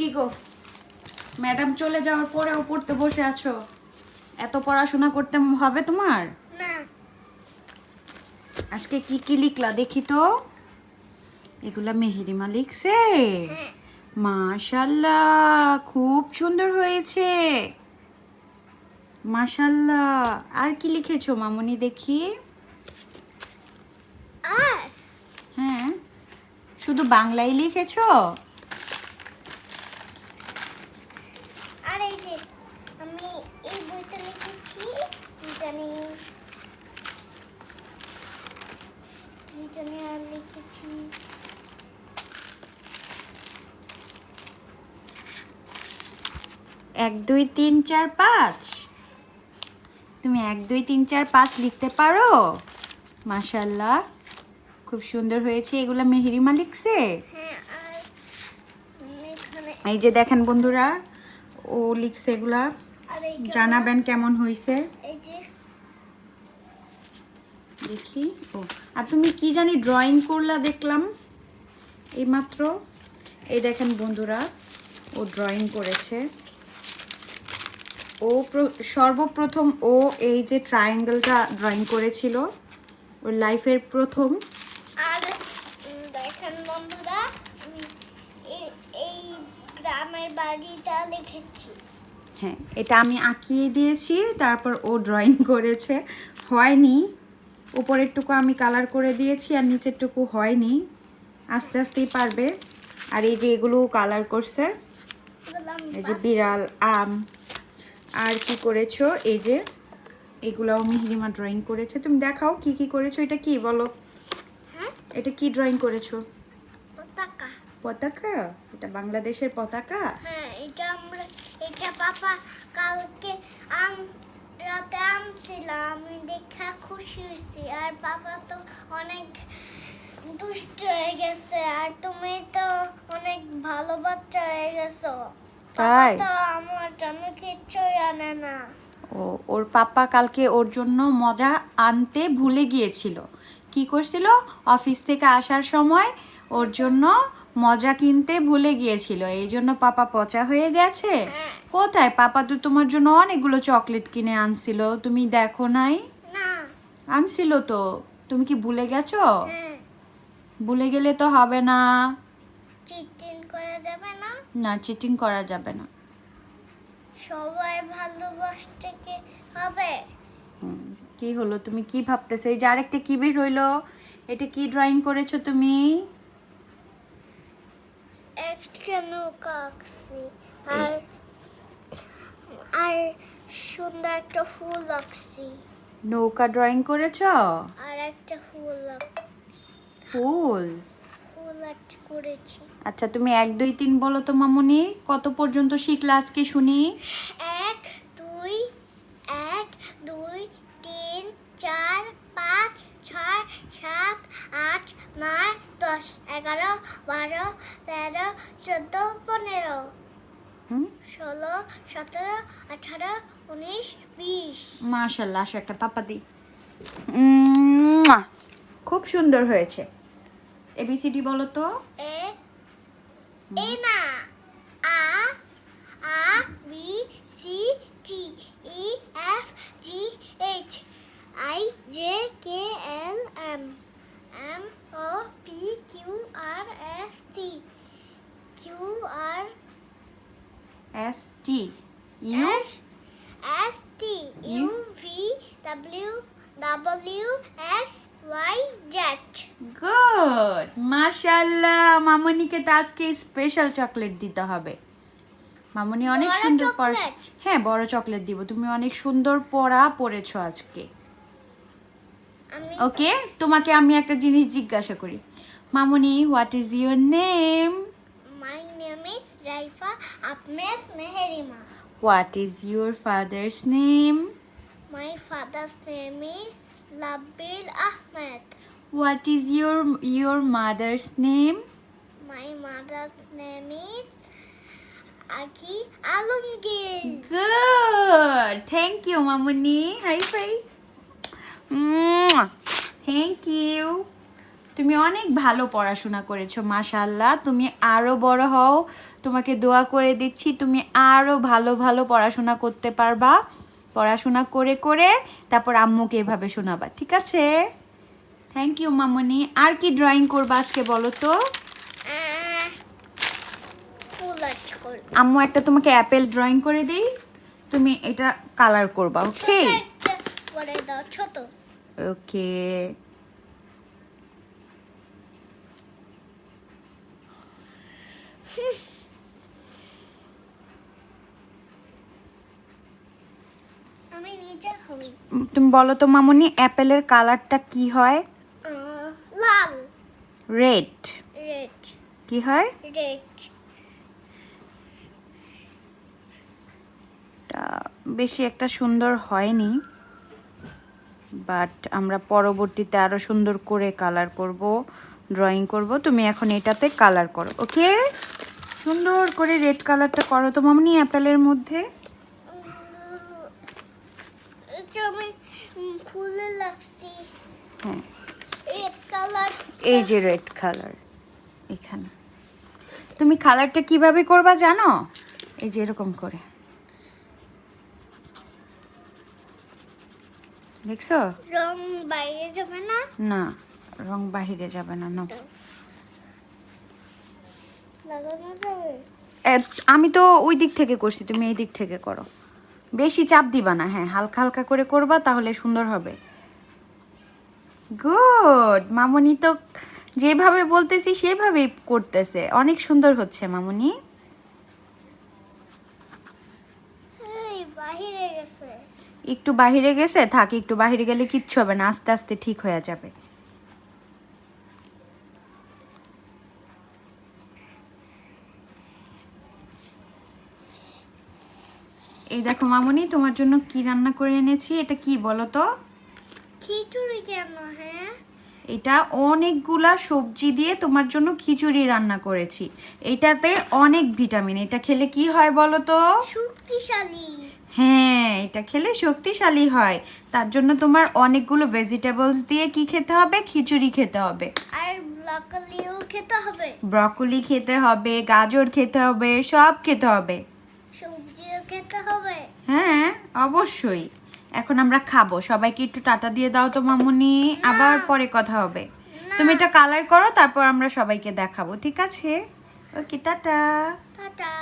কি গো? ম্যাডাম চলে যাওয়ার পরেও পড়তে বসে আছো। এত পড়াশোনা করতে হবে তোমার? আজকে কি কি লিখলা দেখি তো। এগুলা মেহেরিমা লিখছে। হ্যাঁ। মাশাল্লাহ খুব সুন্দর হয়েছে। মাশাল্লাহ। আর কি লিখেছো মামুনি দেখি? হ্যাঁ। শুধু বাংলায় লিখেছো আর এই যে আমি এই বইটা লিখেছি কি জানি কি জানি আর লিখেছি এক দুই তিন চার পাঁচ। তুমি এক দুই তিন চার পাঁচ লিখতে পারো। মাশাল্লাহ খুব সুন্দর হয়েছে এগুলা মেহেরিমা লিখছে হ্যাঁ এই যে দেখেন বন্ধুরা ও লিখছে এগুলা। জানাবেন কেমন হয়েছে দেখি। ও আর তুমি কি জানি ড্রয়িং করলা দেখলাম। এইমাত্র। এই দেখেন বন্ধুরা ও ড্রয়িং করেছে। ও সর্বপ্রথম ও এই যে ট্রায়াঙ্গেলটা ড্রয়িং করেছিল ওর লাইফের প্রথম। আর দেখেন বন্ধুরা আমি এই গ্রামের বাড়িটা লিখেছি। হ্যাঁ এটা আমি আঁকিয়ে দিয়েছি তারপর ও ড্রয়িং করেছে। হয়নি উপরেরটুকু আমি কালার করে দিয়েছি আর নিচেরটুকু হয়নি। আস্তে আস্তেই পারবে। আর এই যে এগুলো কালার করছে। এই যে বিড়াল আম। আর কি করেছ? এই যে এগুলাও মিহিরিমা ড্রয়িং করেছে। তুমি দেখাও কি কি করেছ? এটা কি বলো? হ্যাঁ? এটা কি ড্রয়িং করেছ? পতাকা। পতাকা? এটা বাংলাদেশের পতাকা? হ্যাঁ এটা আমরা এটা পাপা কালকে আম রাতে আনছিলাম আমি দেখা খুশি হয়েছি। আর পাপা তো অনেক দুষ্ট হয়ে গেছে আর তুমি তো অনেক ভালো বাচ্চা হয়ে গেছো। তাই? আমার জন্য কিচ্ছুই আনে না। ও ওর পাপা কালকে ওর জন্য মজা আনতে ভুলে গিয়েছিল। কি করছিল? অফিস থেকে আসার সময় ওর জন্য মজা কিনতে ভুলে গিয়েছিল। এই জন্য পাপা পচা হয়ে গেছে। হ্যাঁ। কোথায়? পাপা তো তোমার জন্য অনেকগুলো চকলেট কিনে আনছিল। তুমি দেখো নাই? আনছিল তো। তুমি কি ভুলে গেছো? হ্যাঁ। ভুলে গেলে তো হবে না। করা যাবে না? না চিটিং করা যাবে না। সবাই ভালোবাসতে কি হবে কি হলো তুমি কি ভাবতেছো? এই যে আরেকটা কি বের হইল? এটা কি ড্রয়িং করেছ তুমি? একটা নৌকা আঁকছি। আর আর সুন্দর একটা ফুল আঁকছি। নৌকা ড্রয়িং করেছ? আর একটা ফুল ফুল? করেছি। আচ্ছা তুমি এক দুই তিন বলো তো মামুনি কত পর্যন্ত শিখলা আজকে শুনি? এক দুই এক দুই তিন চার পাঁচ ছয় সাত আট নয় দশ এগারো বারো তেরো চোদ্দ পনেরো ষোলো সতেরো আঠারো উনিশ বিশ। মাশাল্লাহ আসো একটা পাপা দি উম্মুয়া। খুব সুন্দর হয়েছে। এবিসিডি বলো তো এ এ না। A A B C D E F G H. I J K L M. M O P Q R S T. Q R S T. U? S T U? V W W X Y Z good মাশাল্লাহ মামনিকে তো আজকে special chocolate দিতে হবে। মামনি অনেক বড় সুন্দর পড়া chocolate? হ্যাঁ বড় চকলেট দিব। তুমি অনেক সুন্দর পড়া পড়েছো আজকে। আমি ওকে? তোমাকে আমি একটা জিনিস জিজ্ঞাসা করি। মামনি what is your name My name is Raifa Ahmed Meherima. What is your father's name My father's name is Labil Ahmed. What is your your mother's name My mother's name is Aki Alumgir. Good thank you Mamuni high five thank you তুমি অনেক ভালো পড়াশোনা করেছ মাশাল্লাহ তুমি আরও বড় হও। তোমাকে দোয়া করে দিচ্ছি তুমি আরও ভালো ভালো পড়াশোনা করতে পারবা। পড়াশোনা করে করে তারপর আম্মুকে এভাবে শোনাবা, ঠিক আছে? থ্যাংক ইউ মামনি। আর কি ড্রয়িং করবা আজকে বলো তো? আম্মু, একটা তোমাকে অ্যাপেল ড্রয়িং করে দিই। তুমি এটা কালার করবা ওকে ওকে আমি নিজে হই তুমি বলো তো মামনি অ্যাপেলের কালারটা কি হয়? লাল। রেড রেড কি হয়? রেড বেশি একটা সুন্দর হয়নি বাট আমরা পরবর্তীতে আরও সুন্দর করে কালার করব ড্রয়িং করব। তুমি এখন এটাতে কালার করো ওকে সুন্দর করে রেড কালারটা করো তো মামনি অ্যাপেলের মধ্যে। খুলে লাগছি হ্যাঁ রেড কালার এই যে রেড কালার এখানে। তুমি কালারটা কীভাবে করবা জানো? এই যে এরকম করে। দেখছ? রং বাইরে যাবে না? না রং বাহিরে যাবে না না আমি তো ওই দিক থেকে করছি তুমি এই দিক থেকে করো। বেশি চাপ দিবা না হ্যাঁ হালকা হালকা করে করবা তাহলে সুন্দর হবে। গুড! মামনি তো যেভাবে বলতেছি সেভাবেই করতেছে। অনেক সুন্দর হচ্ছে মামুনি। একটু বাহিরে গেছে থাক একটু বাহিরে গেলে কিচ্ছু হবে না আস্তে আস্তে ঠিক হয়ে যাবে। এই দেখো মামুনি তোমার জন্য কি রান্না করে এনেছি এটা কি বলো তো? খিচুড়ি কেন হ্যাঁ? এটা অনেকগুলা সবজি দিয়ে তোমার জন্য খিচুড়ি রান্না করেছি। এটাতে অনেক ভিটামিন এটা খেলে কি হয় বলো তো? শক্তিশালী। হ্যাঁ এটা খেলে শক্তিশালী হয়। তার জন্য তোমার অনেকগুলো ভেজিটেবলস দিয়ে কি খেতে হবে? খিচুড়ি খেতে হবে। আর ব্রকলিও খেতে হবে। ব্রকলি খেতে হবে গাজর খেতে হবে সব খেতে হবে। সবজিও খেতে হবে। হ্যাঁ অবশ্যই। এখন আমরা খাব। সবাইকে একটু টাটা দিয়ে দাও তো মামুনি। আবার পরে কথা হবে। তুমি এটা কালার করো তারপর আমরা সবাইকে দেখাবো। ঠিক আছে? Okay tata. টাটা।